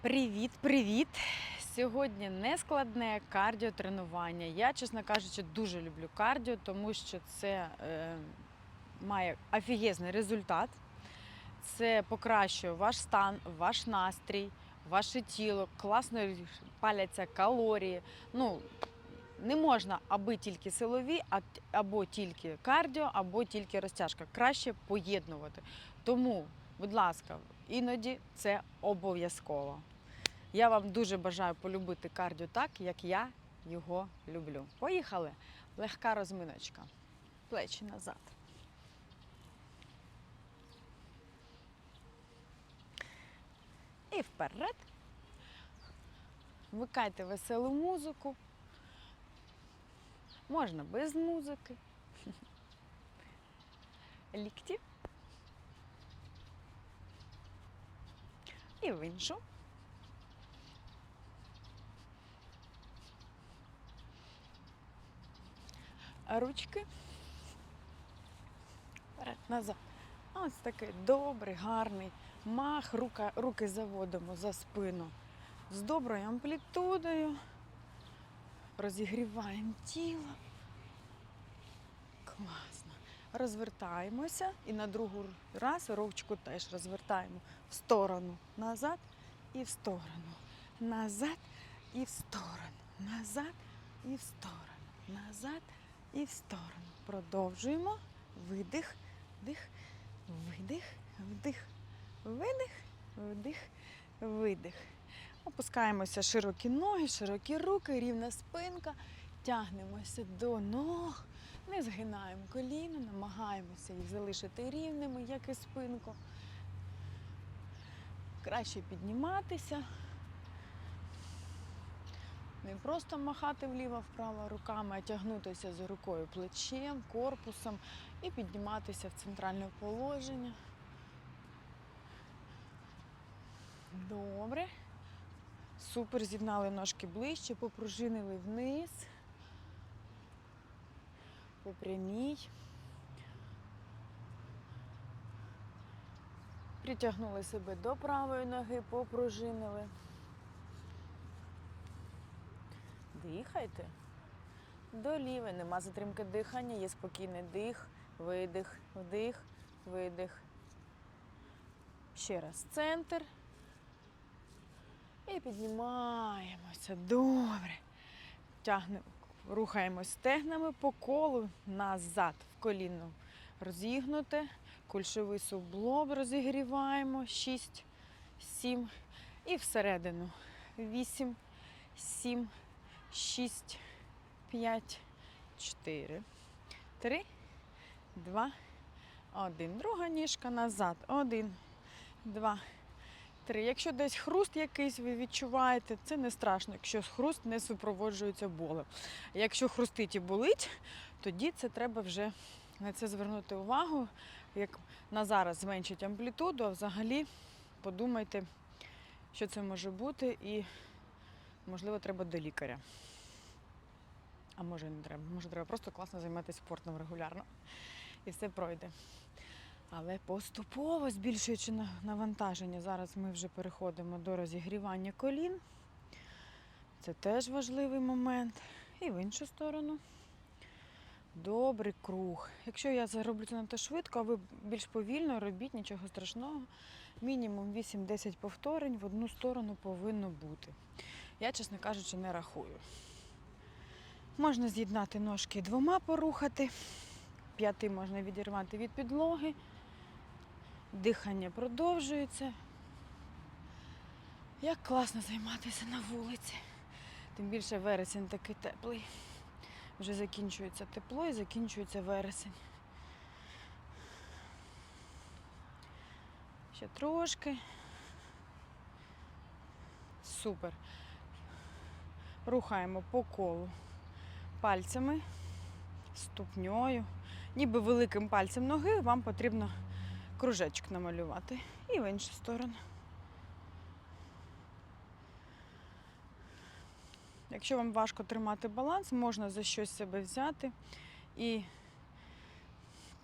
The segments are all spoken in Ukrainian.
Привіт-привіт! Сьогодні нескладне кардіотренування. Я, чесно кажучи, дуже люблю кардіо, тому що це е, має офігезний результат. Це покращує ваш стан, ваш настрій, ваше тіло, класно паляться калорії. Ну, не можна аби тільки силові, або тільки кардіо, або тільки розтяжка. Краще поєднувати. Тому, будь ласка, іноді це обов'язково. Я вам дуже бажаю полюбити кардіо так, як я його люблю. Поїхали! Легка розминочка. Плечі назад. І вперед. Вмикайте веселу музику. Можна без музики. Лікті. І в іншу. Ручки. Вперед, назад. Ось такий добрий, гарний мах. Рука, руки заводимо за спину з доброю амплітудою. Розігріваємо тіло. Класно. Розвертаємося і на другу раз ручку теж розвертаємо в сторону, назад і в сторону. Назад і в сторону. Назад і в сторону. Назад і в сторону. Продовжуємо. Видих, вдих, видих, вдих, видих, вдих, видих. Опускаємося широкі ноги, широкі руки, рівна спинка. Тягнемося до ног, не згинаємо коліна, намагаємося їх залишити рівними, як і спинку. Краще підніматися. Не просто махати вліво-вправо руками, а тягнутися за рукою плечем, корпусом і підніматися в центральне положення. Добре. Супер, зігнали ножки ближче, попружинили вниз. По прямій. Притягнули себе до правої ноги, попружинили. Дихайте. До лівої. Нема затримки дихання, є спокійний дих, видих, вдих, видих. Ще раз центр. І піднімаємося. Добре. Тягнемо, рухаємось стегнами по колу назад в коліно. Розігнуте. Кульшовий суглоб розігріваємо. 6, 7. І всередину. 8, 7, 6, 5, 4, 3, 2, 1. Друга ніжка назад. 1, 2, Три. Якщо десь хруст якийсь ви відчуваєте, це не страшно, якщо хруст не супроводжується болем. Якщо хрустить і болить, тоді це треба вже на це звернути увагу. Як на зараз зменшить амплітуду, а взагалі подумайте, що це може бути, і можливо треба до лікаря. А може не треба. Може, треба просто класно займатися спортом регулярно. І все пройде. Але поступово збільшуючи навантаження, зараз ми вже переходимо до розігрівання колін. Це теж важливий момент. І в іншу сторону. Добрий круг. Якщо я зароблю це надто швидко, а ви більш повільно робіть, нічого страшного. Мінімум 8-10 повторень в одну сторону повинно бути. Я, чесно кажучи, не рахую. Можна з'єднати ножки двома порухати. П'яти можна відірвати від підлоги. Дихання продовжується. Як класно займатися на вулиці. Тим більше вересень такий теплий. Вже закінчується тепло і закінчується вересень. Ще трошки. Супер. Рухаємо по колу пальцями, ступньою. Ніби великим пальцем ноги вам потрібно кружечок намалювати. І в іншу сторону. Якщо вам важко тримати баланс, можна за щось себе взяти і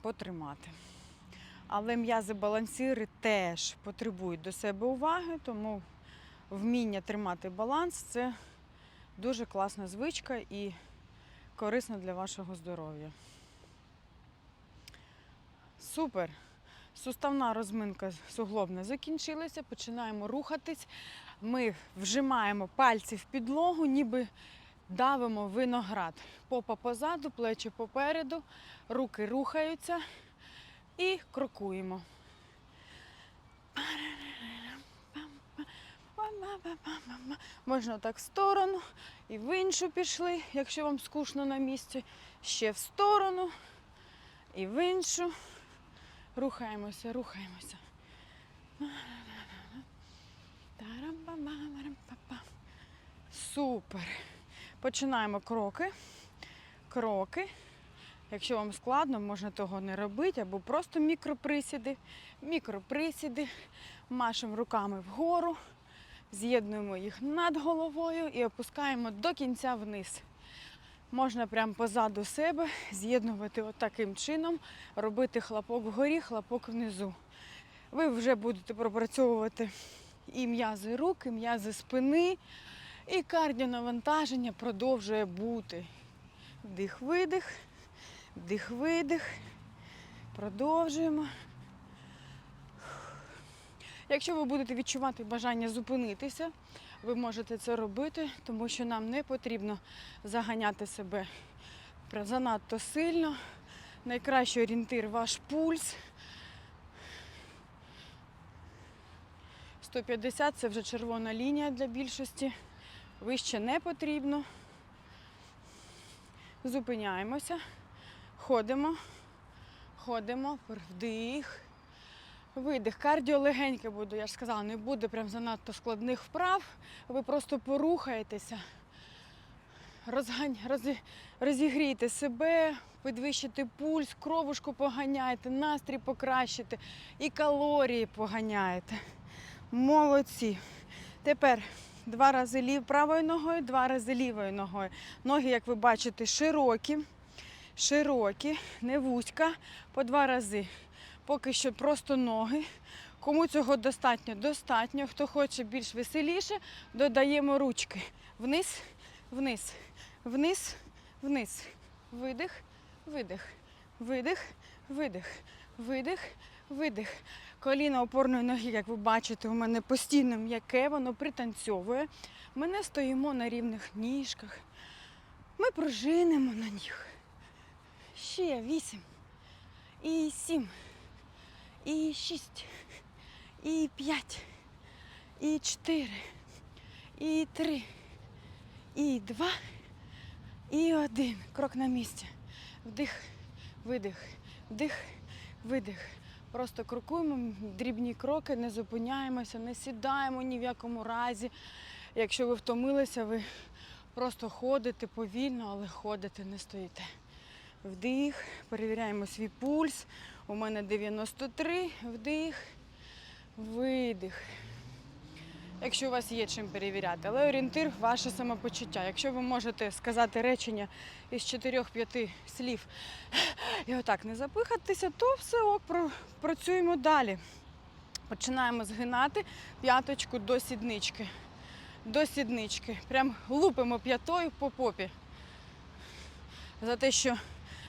потримати. Але м'язи балансири теж потребують до себе уваги, тому вміння тримати баланс це дуже класна звичка і корисна для вашого здоров'я. Супер! Суставна розминка суглобна закінчилася. Починаємо рухатись. Ми вжимаємо пальці в підлогу, ніби давимо виноград. Попа позаду, плечі попереду, руки рухаються і крокуємо. Можна так в сторону і в іншу пішли, якщо вам скучно на місці. Ще в сторону і в іншу. Рухаємося, рухаємося. Супер. Починаємо кроки. Кроки. Якщо вам складно, можна того не робити, або просто мікроприсіди. Мікроприсіди. Машемо руками вгору, з'єднуємо їх над головою і опускаємо до кінця вниз. Можна прямо позаду себе з'єднувати таким чином, робити хлопок вгорі, хлопок внизу. Ви вже будете пропрацьовувати і м'язи рук, і м'язи спини, і кардіонавантаження продовжує бути. Вдих-видих, вдих-видих. Продовжуємо. Якщо ви будете відчувати бажання зупинитися, ви можете це робити, тому що нам не потрібно заганяти себе занадто сильно. Найкращий орієнтир ваш пульс. 150 це вже червона лінія для більшості. Вище не потрібно. Зупиняємося, ходимо, ходимо, вдих, видих. Кардіо легеньке буде, я ж сказала, не буде прям занадто складних вправ. Ви просто порухаєтеся, розгань, розі, розігрійте себе, підвищите пульс, кровушку поганяєте, настрій покращите і калорії поганяєте. Молодці. Тепер два рази лів правою ногою, два рази лівою ногою. Ноги, як ви бачите, широкі, широкі, не вузька, по два рази. Поки що просто ноги. Кому цього достатньо? Достатньо. Хто хоче більш веселіше, додаємо ручки. Вниз, вниз, вниз, вниз. Видих, видих, видих, видих, видих, видих. Коліно опорної ноги, як ви бачите, у мене постійно м'яке, воно пританцьовує. Ми не стоїмо на рівних ніжках. Ми пружинимо на ніг. Ще вісім. І сім. І шість. І п'ять. І чотири. І три. І два. І один. Крок на місці. Вдих, видих, вдих, видих. Просто крокуємо дрібні кроки, не зупиняємося, не сідаємо ні в якому разі. Якщо ви втомилися, ви просто ходите повільно, але ходите, не стоїте. Вдих, перевіряємо свій пульс. У мене 93, вдих, видих. Якщо у вас є чим перевіряти, але орієнтир ваше самопочуття. Якщо ви можете сказати речення із 4-5 слів і отак не запихатися, то все ок, працюємо далі. Починаємо згинати п'яточку до сіднички. До сіднички. Прям лупимо п'ятою по попі. За те, що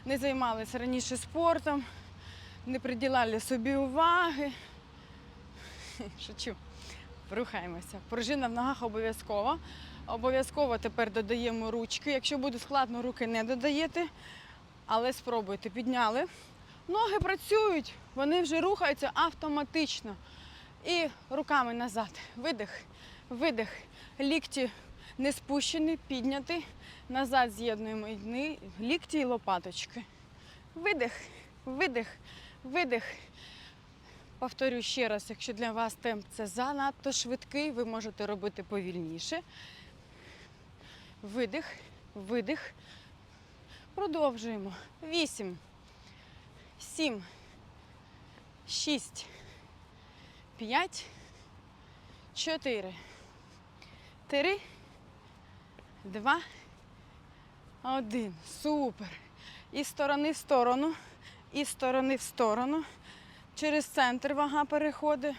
не займалися раніше спортом, не приділяли собі уваги. Шучу. Рухаємося. Пружина в ногах обов'язково. Обов'язково тепер додаємо ручки. Якщо буде складно, руки не додаєте, але спробуйте. Підняли. Ноги працюють, вони вже рухаються автоматично. І руками назад. Видих, видих. Лікті не спущені, підняті. Назад з'єднуємо лікті і лопаточки. Видих, видих, видих. Повторю ще раз, якщо для вас темп це занадто швидкий, ви можете робити повільніше. Видих, видих. Продовжуємо. Вісім, сім, шість, п'ять, чотири, три, два, один. Супер. І сторони в сторону, і з сторони в сторону. Через центр вага переходить.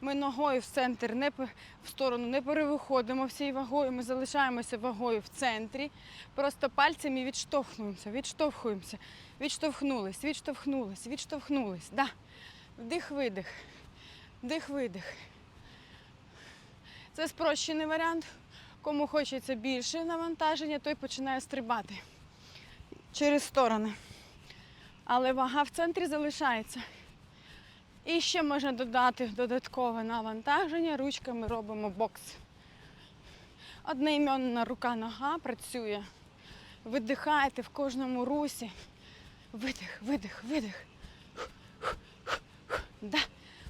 Ми ногою в центр не в сторону не перевиходимо всією вагою. Ми залишаємося вагою в центрі. Просто пальцями відштовхуємося, відштовхуємося, відштовхнулись, відштовхнулись, відштовхнулись. Да. Вдих, видих. Вдих, видих. Це спрощений варіант. Кому хочеться більше навантаження, той починає стрибати через сторони. Але вага в центрі залишається. І ще можна додати додаткове навантаження. Ручками робимо бокс. Одноіменна рука-нога працює. Видихаєте в кожному русі. Видих, видих, видих. Да.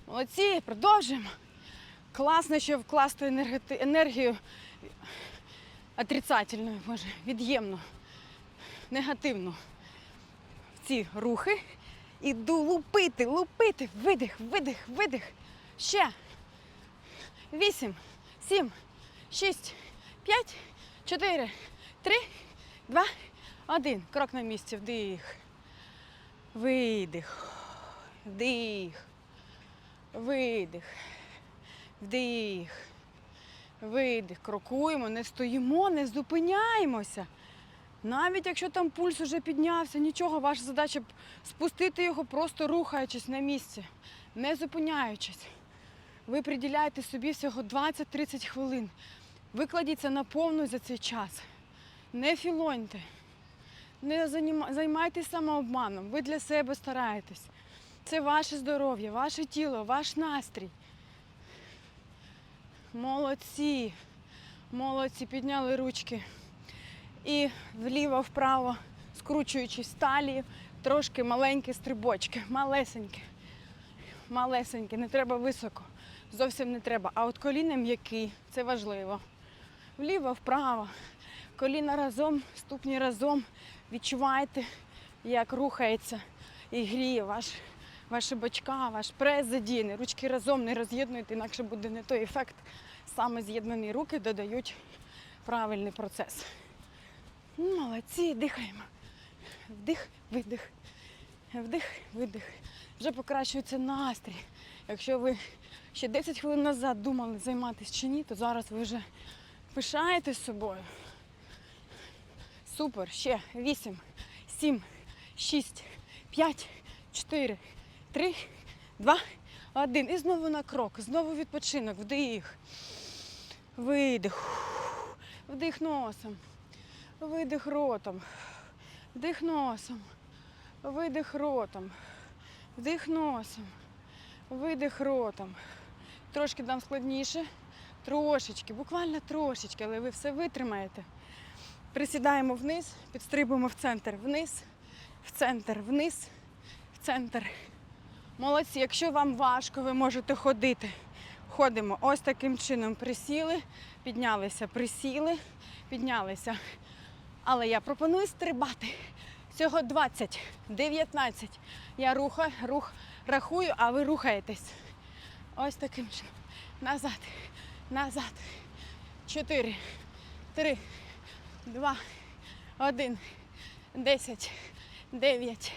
Молодці, продовжуємо. Класно, що вкласти енергeti- енергію отрицательну, може, від'ємну, негативну ці рухи. Іду лупити, лупити. Видих, видих, видих. Ще. Вісім, сім, шість, п'ять, чотири, три, два, один. Крок на місці. Вдих. Видих. Вдих. Видих. Вдих. Видих. Крокуємо, не стоїмо, не зупиняємося. Навіть якщо там пульс уже піднявся, нічого, ваша задача спустити його, просто рухаючись на місці, не зупиняючись. Ви приділяєте собі всього 20-30 хвилин. Викладіться на повну за цей час. Не філоньте, не займайтесь самообманом. Ви для себе стараєтесь. Це ваше здоров'я, ваше тіло, ваш настрій. Молодці. Молодці, підняли ручки. І вліво-вправо, скручуючись талії, трошки маленькі стрибочки, малесенькі. Малесенькі, не треба високо, зовсім не треба. А от коліна м'які, це важливо. Вліво-вправо, коліна разом, ступні разом. Відчувайте, як рухається і гріє ваш, ваші бочка, ваш прес задіяний. Ручки разом не роз'єднуйте, інакше буде не той ефект. Саме з'єднані руки додають правильний процес. Молодці, дихаємо. Вдих, видих. Вдих, видих. Вже покращується настрій. Якщо ви ще 10 хвилин назад думали займатися чи ні, то зараз ви вже пишаєтесь собою. Супер. Ще 8, 7, 6, 5, 4, 3, 2, 1. І знову на крок. Знову відпочинок. Вдих. Видих. Вдих носом. Видих ротом. Вдих носом. Видих ротом. Вдих носом. Видих ротом. Трошки дам складніше. Трошечки, буквально трошечки, але ви все витримаєте. Присідаємо вниз, підстрибуємо в центр. Вниз, в центр, вниз, в центр. Молодці, якщо вам важко, ви можете ходити. Ходимо ось таким чином. Присіли, піднялися, присіли, піднялися. Але я пропоную стрибати. Всього 20, 19. Я рухаю, рух, рахую, а ви рухаєтесь. Ось таким чином. Назад, назад. Чотири, три, два, один, десять, дев'ять,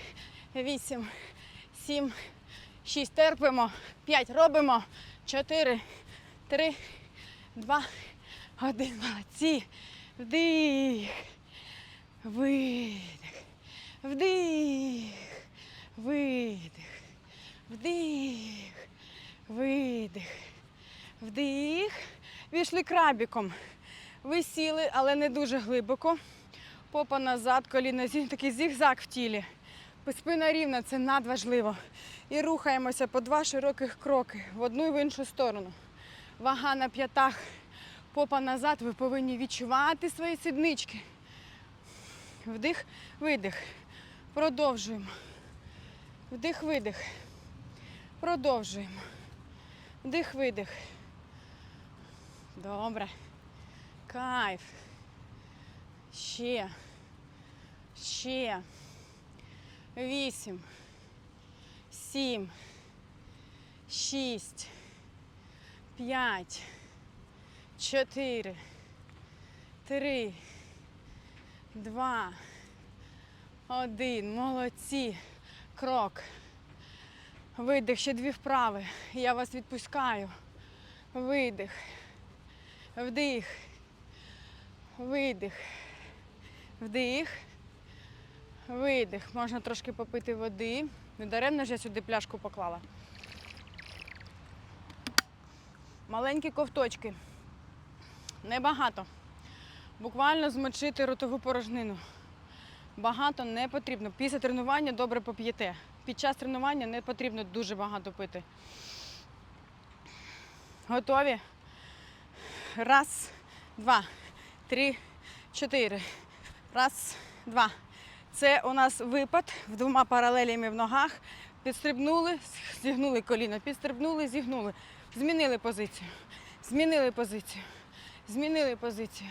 вісім, сім, шість. Терпимо. П'ять. Робимо. Чотири, три, два, один. Молодці. Вдих. Видих. Вдих. Видих. Вдих. Видих. Вдих. Війшли крабіком. Ви сіли, але не дуже глибоко. Попа назад, коліна зі такий зігзаг в тілі. Спина рівна, це надважливо. І рухаємося по два широких кроки в одну і в іншу сторону. Вага на п'ятах, попа назад. Ви повинні відчувати свої сіднички. Вдих, видих. Продовжуємо. Вдих, видих. Продовжуємо. Вдих, видих. Добре. Кайф. Ще. Ще. Вісім. Сім. Шість. П'ять. Чотири. Три. Два. Один. Молодці. Крок. Видих, ще дві вправи. Я вас відпускаю. видих, вдих, видих, вдих, видих. Можна трошки попити води. Недаремно ж я сюди пляшку поклала. Маленькі ковточки. Небагато. Буквально змочити ротову порожнину. Багато не потрібно. Після тренування добре поп'єте. Під час тренування не потрібно дуже багато пити. Готові? Раз, два, три, чотири. Раз, два. Це у нас випад в двома паралелями в ногах. Підстрибнули, зігнули коліно, підстрибнули, зігнули. Змінили позицію. Змінили позицію. Змінили позицію.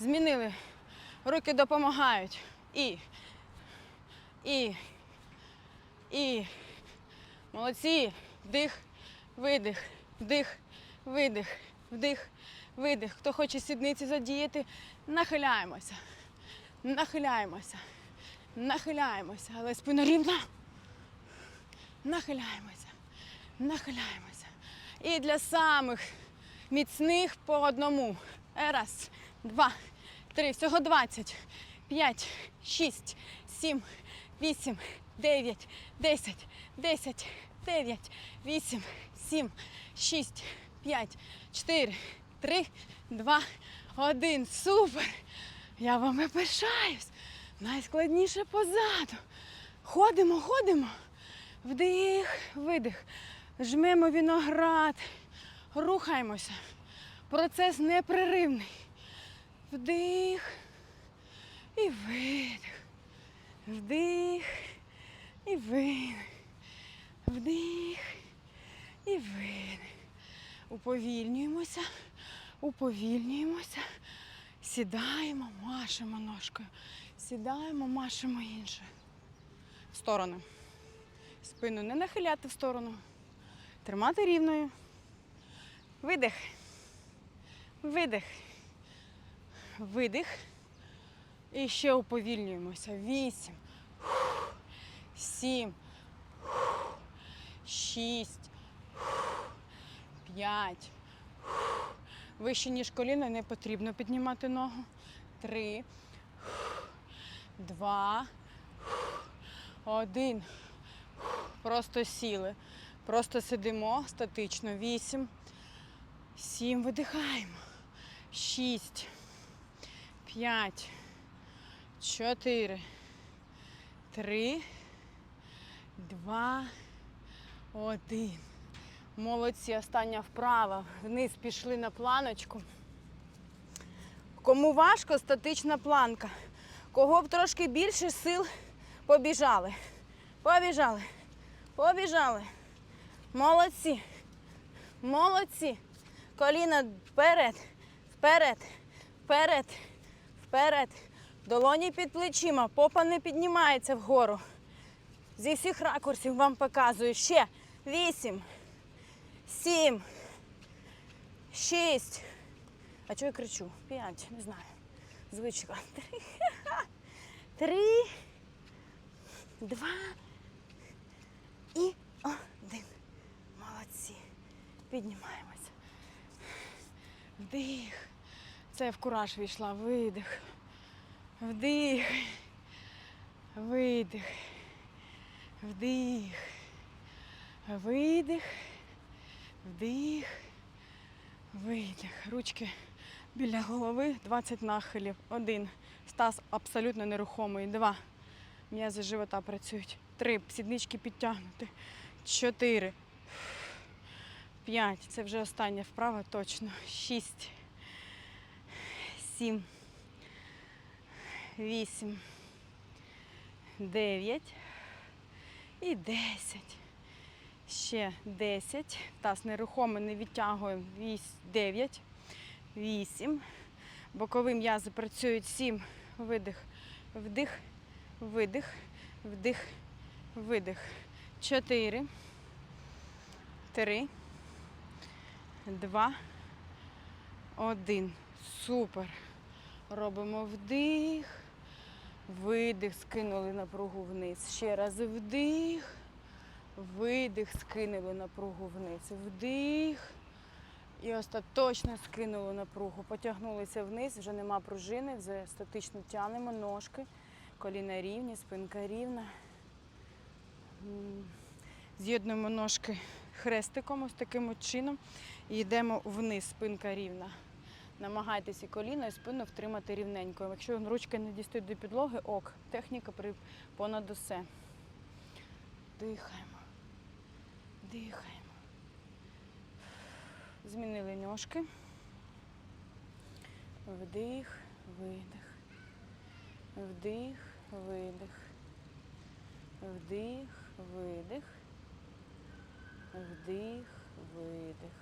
Змінили. Руки допомагають. І. І. І. Молодці. Вдих, видих, вдих, видих, вдих, видих. Хто хоче сідниці задіяти, нахиляємося. Нахиляємося. Нахиляємося. Але спина рівна. Нахиляємося. Нахиляємося. І для самих міцних по одному. Раз, два, три. Всього 20. П'ять, шість, сім, вісім, дев'ять, десять, десять, дев'ять, вісім, сім, шість, п'ять, чотири, три, два, один. Супер! Я вами пишаюсь. Найскладніше позаду. Ходимо, ходимо. Вдих, видих. Жмемо виноград. Рухаємося. Процес непреривний. Вдих і видих. Вдих і видих. Вдих і видих. Уповільнюємося, уповільнюємося. Сідаємо, машемо ножкою. Сідаємо, машемо іншою. В сторону. Спину не нахиляти в сторону. Тримати рівною. Видих. Видих. Видих. І ще уповільнюємося. Вісім. Сім. Шість. П'ять. Вище, ніж коліно, не потрібно піднімати ногу. Три. Два. Один. Просто сіли. Просто сидимо статично. Вісім. Сім. Видихаємо. Шість. П'ять. Чотири. Три. Два. Один. Молодці. Остання вправа. Вниз пішли на планочку. Кому важко, статична планка. Кого б трошки більше сил, побіжали. Побіжали. Побіжали. Молодці. Молодці. Коліна вперед, вперед, вперед, вперед. Долоні під плечима, попа не піднімається вгору. Зі всіх ракурсів вам показую. Ще. Вісім. Сім. Шість. А чого я кричу? П'ять, не знаю. Звичка. Три. Три. Два. І один. Молодці. Піднімаємося. Вдих. Це я в кураж війшла. Видих. Вдих. Видих. Вдих. Видих. Вдих. Видих. Ручки біля голови. 20 нахилів. Один. Стас абсолютно нерухомий. Два. М'язи живота працюють. Три. Сіднички підтягнути. Чотири. П'ять. Це вже остання вправа, точно. Шість. Сім. Вісім. Дев'ять. І десять. Ще 10. Таз нерухомий, не відтягуємо. 9. 8. Бокові м'язи працюють 7. Видих. Вдих. Видих. Вдих. Видих. 4. 3. 2. 1. Супер. Робимо вдих. Видих. Скинули напругу вниз. Ще раз вдих. Видих, скинули напругу вниз. Вдих, І остаточно скинули напругу. Потягнулися вниз, вже нема пружини, вже статично тянемо ножки, коліна рівні, спинка рівна. З'єднуємо ножки хрестиком, ось таким чином. І йдемо вниз, спинка рівна. Намагайтеся коліно і спину втримати рівненько. Якщо ручки не дістають до підлоги, ок, техніка понад усе. Дихаємо. Дихаємо. Змінили ножки. Вдих, видих. Вдих, видих. Вдих, видих. Вдих, видих.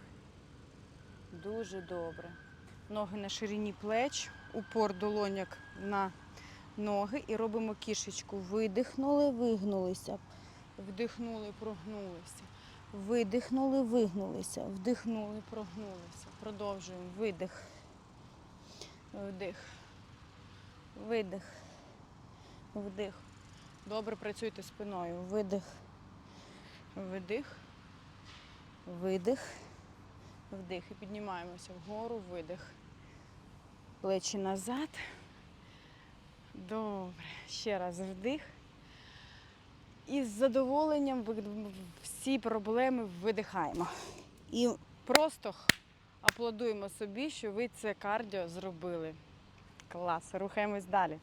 Дуже добре. Ноги на ширині плеч, упор долоняк на ноги і робимо кішечку. Видихнули, вигнулися. Вдихнули, прогнулися. Видихнули, вигнулися. Вдихнули, прогнулися. Продовжуємо. Видих. Вдих. Видих. Вдих. Добре працюйте спиною. Видих. Видих. Видих. Вдих. І піднімаємося вгору, видих. Плечі назад. Добре. Ще раз вдих. І з задоволенням всі проблеми видихаємо. І просто аплодуємо собі, що ви це кардіо зробили. Клас. Рухаємось далі.